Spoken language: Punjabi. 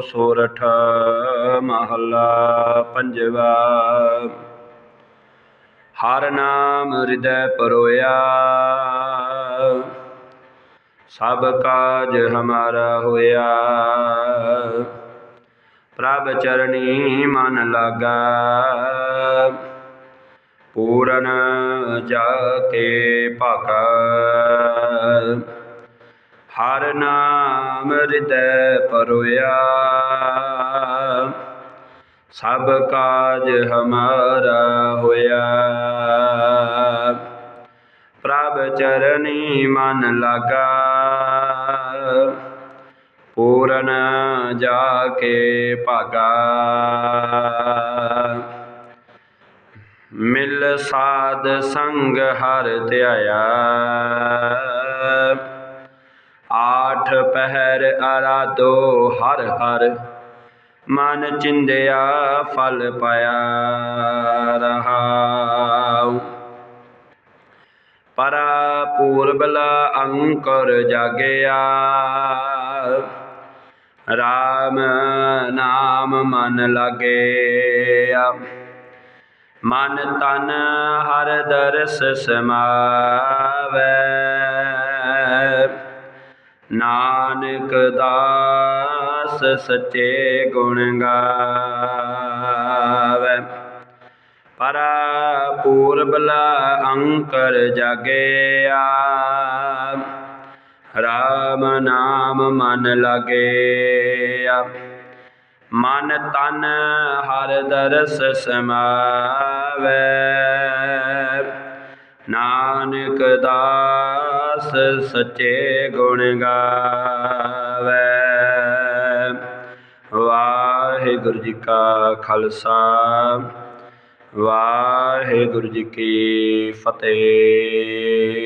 ਸੋਰਠ ਮਹੱਲਾ ਪੰਜਵਾ। ਹਰ ਨਾਮ ਹਿਰਦੈ ਪਰੋਇਆ। ਸਭ ਕਾਜ ਹਮਾਰਾ ਹੋਇਆ। ਪ੍ਰਭ ਚਰਣੀ ਮਨ ਲਾਗਾ। ਪੂਰਨ ਜਾ ਕੇ ਭਾਗਾ। ਹਰ ਨਾਮ ਹਿਰਦੈ ਪਰੋਇਆ। ਸਭ ਕਾਜ ਹਮਾਰਾ ਹੋਇਆ। ਪ੍ਰਭ ਚਰਨੀ ਮਨ ਲਾਗਾ। ਪੂਰਨ ਜਾ ਕੇ ਭਾਗਾ। ਮਿਲ ਸਾਧ ਸੰਗ ਹਰ ਧਿਆਇਆ। ਆਠ ਪਹਿਰ ਆਰਾਧੋ ਹਰ ਹਰ, ਮਨ ਚਿੰਦਿਆ ਫਲ ਪਾਇਆ ਰਹਾਉ। ਪਰਾ ਪੂਰਬਲਾ ਅੰਕਰ ਜਾਗਿਆ RAM ਨਾਮ ਮਨ ਲਾਗਿਆ। ਮਨ ਤਨ ਹਰ ਦਰਸ ਸਮਾਵੈ ਨਾਨਕ ਦਾਸ ਸੱਚੇ ਗੁਣ ਗਾਵੇ। ਪਰਾ ਪੂਰਬਲਾ ਅੰਕਰ ਜਾਗਿਆ ਰਾਮ ਨਾਮ ਮਨ ਲਾਗਿਆ ਮਨ ਤਨ ਹਰ ਦਰਸ ਸਮਾਵੈ। ਨਾਨਕ ਦਾਸ ਸੱਚੇ ਗੁਣ ਗਾਵੇ। ਵਾਹਿਗੁਰੂ ਜੀ ਕਾ ਖਾਲਸਾ ਵਾਹਿਗੁਰੂ ਜੀ ਕੀ ਫਤਿਹ।